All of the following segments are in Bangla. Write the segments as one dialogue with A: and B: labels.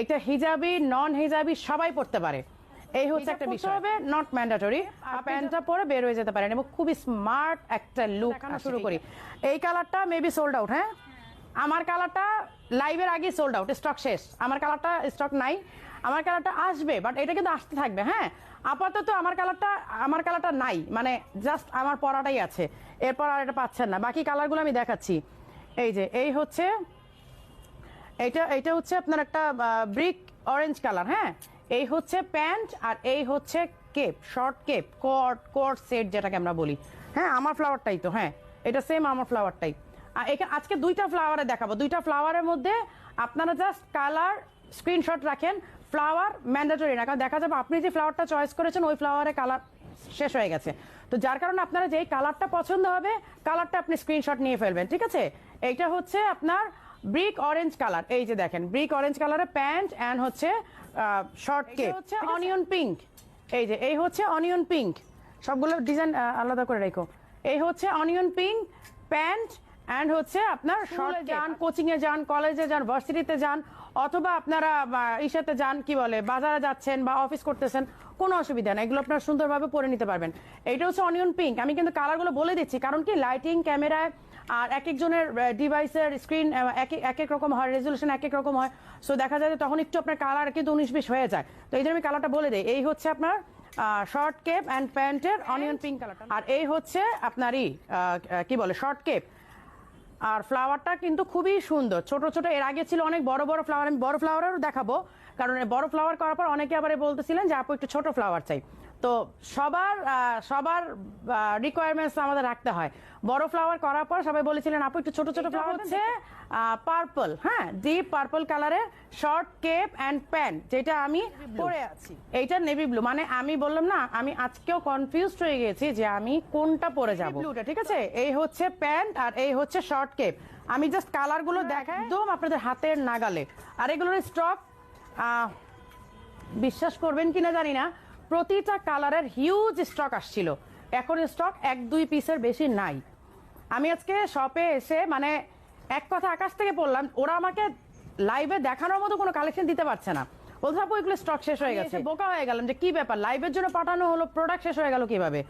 A: এটা হিজাবি নন হিজাবি সবাই পড়তে পারে। এই হচ্ছে একটা বিষয়। হবে নট ম্যান্ডেটরি প্যান্টটা পরে বের হয়ে যেতে পারেন এবং খুবই স্মার্ট একটা লুক শুরু করি। এই কালারটা মেবি সোল্ড আউট হ্যাঁ? আমার কালারটা লাইভের আগে সোল্ড আউট স্টক শেষ। আমার কালারটা স্টক নাই। আমার কালারটা আসবে বাট এটা কিন্তু আসতে থাকবে হ্যাঁ? আপাতত আমার কালারটা আমার কালারটা নাই। মানে জাস্ট আমার পরাটাই আছে। এরপর আর এটা পাচ্ছেন না। বাকি কালারগুলো আমি দেখাচ্ছি। এই যে এই হচ্ছে এটা এটা হচ্ছে আপনার একটা ব্রিক অরেঞ্জ কালার হ্যাঁ? এই হচ্ছে প্যান্ট আর এই হচ্ছে cape short cape coat coat set যেটাকে আমরা বলি। হ্যাঁ আমার ফ্লাওয়ারটাই তো হ্যাঁ? এটা সেম আমার ফ্লাওয়ারটাই আর এখানে আজকে দুইটা ফ্লাওয়ারে দেখাবো। দুইটা ফ্লাওয়ারের মধ্যে আপনারা জাস্ট কালার স্ক্রিনশট রাখেন ফ্লাওয়ার ম্যান্ডেটরি না, কারণ দেখা যাবে আপনি যে ফ্লাওয়ারটা চয়েস করেছেন, ওই ফ্লাওয়ারে কালার শেষ হয়ে গেছে। তো যার কারণে আপনারা যেই কালারটা পছন্দ হবে কালারটা আপনি স্ক্রিনশট নিয়ে ফেলবেন, ঠিক আছে? এইটা হচ্ছে আপনার ব্রিক অরেঞ্জ কালার এই যে দেখেন ব্রিক অরেঞ্জ কালারের প্যান্ট অ্যান্ড হচ্ছে শর্ট কেপ হচ্ছে অনিয়ন পিঙ্ক এই যে এই হচ্ছে অনিয়ন পিঙ্ক সবগুলো ডিজাইন আলাদা করে রেখো। এই হচ্ছে অনিয়ন পিঙ্ক প্যান্ট অ্যান্ড হচ্ছে আপনার শর্ট যান। কোচিং এ যান কলেজে যান ভার্সিটিতে যান অথবা আপনারা ইসেতে যান কি বলে বাজারে যাচ্ছেন বা অফিস করতেছেন কোনো অসুবিধা নেই। এগুলো আপনারা সুন্দরভাবে পরে নিতে পারবেন। এইটা হচ্ছে অনিয়ন পিঙ্ক আমি কিন্তু কালারগুলো বলে দিচ্ছি। কারণ কি? লাইটিং ক্যামেরায় আর এক একজনের ডিভাইসের স্ক্রিন এক এক- রকম হয় রেজলিউশন এক এক রকম হয়। সো দেখা যায় যে তখন একটু আপনার কালার কিন্তু উনিশ বিশ হয়ে যায়। তো এই জন্য আমি কালারটা বলে দিই। এই হচ্ছে আপনার শর্ট কেপ অ্যান্ড প্যান্টের অনিয়ন পিঙ্ক কালারটা আর এই হচ্ছে আপনারই কি বলে শর্ট কেপ আর ফ্লাওয়ারটা কিন্তু খুবই সুন্দর। ছোট ছোট এর আগে ছিল অনেক বড় বড় ফ্লাওয়ার আমি বড় ফ্লাওয়ারও দেখাবো। কারণ বড় ফ্লাওয়ার করার পর অনেকে আবার বলতেছিলেন যে আপু একটু ছোট ফ্লাওয়ার চাই। তো সবার সবার রিকোয়ারমেন্টস আমাদের রাখতে হয়। বড় ফ্লাওয়ার করার পর সবাই বলেছিলেন আপু একটু ছোট ছোট ফ্লাওয়ার হচ্ছে পার্পল হ্যাঁ ডিপ পার্পল কালারের শর্ট কেপ অ্যান্ড প্যান্ট যেটা আমি পরে আছি। এইটা নেভি ব্লু মানে আমি বললাম না আমি আজকেও কনফিউজড হয়ে গেছি যে আমি কোনটা পরে যাব। ব্লুটা ঠিক আছে? এই হচ্ছে প্যান্ট আর এই হচ্ছে শর্ট কেপ আমি জাস্ট কালারগুলো দেখাই একদম আপনাদের হাতের নাগালে। আর এগুলোর স্টক বিশ্বাস করবেন কিনা জানি না প্রতিটা কালারের হিউজ স্টক আসছিল। এখন স্টক এক দুই পিসের বেশি নাই। আমি আজকে শপে এসে মানে এক কথা আকাশ থেকে পড়লাম ওরা আমাকে লাইভে দেখানোর মতো কোনো কালেকশন দিতে পারছে না। বলতে এগুলো স্টক শেষ হয়ে গেছে। বোকা হয়ে গেলাম যে কি ব্যাপার? লাইভের জন্য পাঠানো হলো প্রোডাক্ট শেষ হয়ে গেল কীভাবে?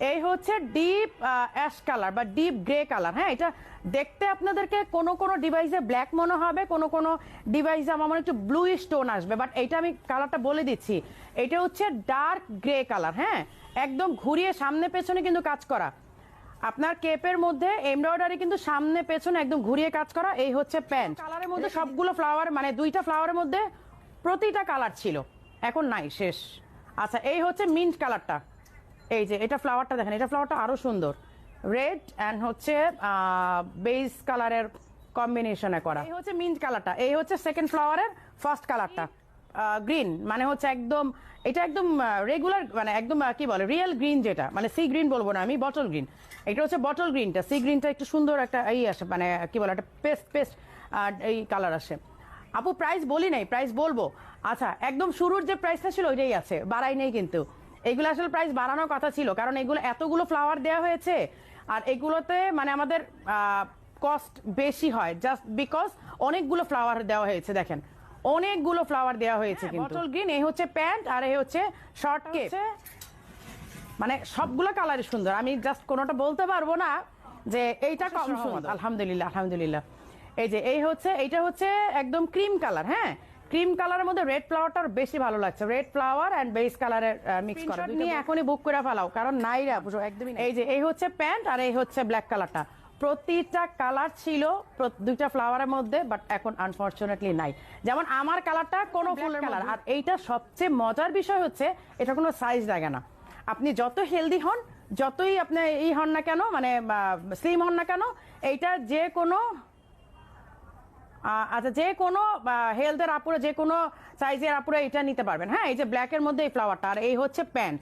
A: এই হচ্ছে ডিপ অ্যাশ কালার বা ডিপ গ্রে কালার হ্যাঁ? এটা দেখতে আপনাদেরকে কোনো কোনো ডিভাইসে ব্ল্যাক মনে হবে কোনো কোনো ডিভাইসে আমার মনে একটু ব্লু স্টোন আসবে বাট এইটা আমি কালারটা বলে দিচ্ছি। এটা হচ্ছে ডার্ক গ্রে কালার হ্যাঁ? একদম ঘুরিয়ে সামনে পেছনে কিন্তু কাজ করা। আপনার কেপের মধ্যে এমব্রয়ডারি কিন্তু সামনে পেছনে একদম ঘুরিয়ে কাজ করা এই হচ্ছে প্যান্ট কালারের মধ্যে সবগুলো ফ্লাওয়ার মানে দুইটা ফ্লাওয়ারের মধ্যে প্রতিটা কালার ছিল। এখন নাই শেষ। আচ্ছা এই হচ্ছে মিন্ট কালারটা এই যে এটা ফ্লাওয়ারটা দেখেন এটা ফ্লাওয়ারটা আরও সুন্দর। রেড অ্যান্ড হচ্ছে বেস কালারের কম্বিনেশনে করা। এই হচ্ছে মিন্ট কালারটা এই হচ্ছে সেকেন্ড ফ্লাওয়ারের ফার্স্ট কালারটা গ্রিন মানে হচ্ছে একদম এটা একদম রেগুলার মানে একদম কি বলে রিয়েল গ্রিন যেটা। মানে সি গ্রিন বলব না আমি বটল গ্রিন এটা হচ্ছে বটল গ্রিনটা সি গ্রিনটা একটু সুন্দর একটা এই আসে মানে কি বলে একটা পেস্ট পেস্ট এই কালার আসে। আপু প্রাইস বলি নাই প্রাইস বলব? আচ্ছা একদম শুরুর যে প্রাইসটা ছিল ওইটাই আছে। বাড়াই নেই কিন্তু। এগুলো আসলে প্রাইস বাড়ানোর কথা ছিল কারণ এগুলো এতগুলো ফ্লাওয়ার দেওয়া হয়েছে আর এগুলোতে মানে আমাদের কস্ট বেশি হয় জাস্ট বিকজ অনেকগুলো ফ্লাওয়ার দেওয়া হয়েছে দেখেন। অনেকগুলো ফ্লাওয়ার দেওয়া হয়েছে কিন্তু। বটল গ্রিন এই হচ্ছে প্যান্ট আর এই হচ্ছে শর্ট কেপ মানে সবগুলো কালারই সুন্দর। আমি জাস্ট কোনোটা বলতে পারব না যে এইটা কম সুন্দর। আলহামদুলিল্লাহ আলহামদুলিল্লাহ। এই যে এই হচ্ছে এইটা হচ্ছে একদম ক্রিম কালার হ্যাঁ? ক্রিম কালারের মধ্যে রেড ফ্লাওয়ারটা বেশি ভালো লাগছে। রেড ফ্লাওয়ার এন্ড বেস কালারের মিক্স করা। নিয়ে এখনই বুক করে ফেলাও কারণ নাই রে আপু, একদমই এই যে এই হচ্ছে প্যান্ট আর এই হচ্ছে ব্ল্যাক কালারটা। প্রতিটা কালার ছিল দুইটা ফ্লাওয়ারের মধ্যে বাট এখন আনফরচুনেটলি নাই। যেমন আমার কালারটা কোনো ফুলের কালার। আর এইটা সবচেয়ে মজার বিষয় হচ্ছে এটা কোনো সাইজ লাগে না। আপনি যত হেলদি হন যতই আপনি এই হন না কেন মানে স্লিম হন না কেন এইটা যে কোনো আচ্ছা যে কোনো হেলথের আপুরে যে কোনো সাইজের আপুরা এটা নিতে পারবেন। হ্যাঁ এই যে ব্ল্যাকের মধ্যে এই ফ্লাওয়ারটা আর এই হচ্ছে প্যান্ট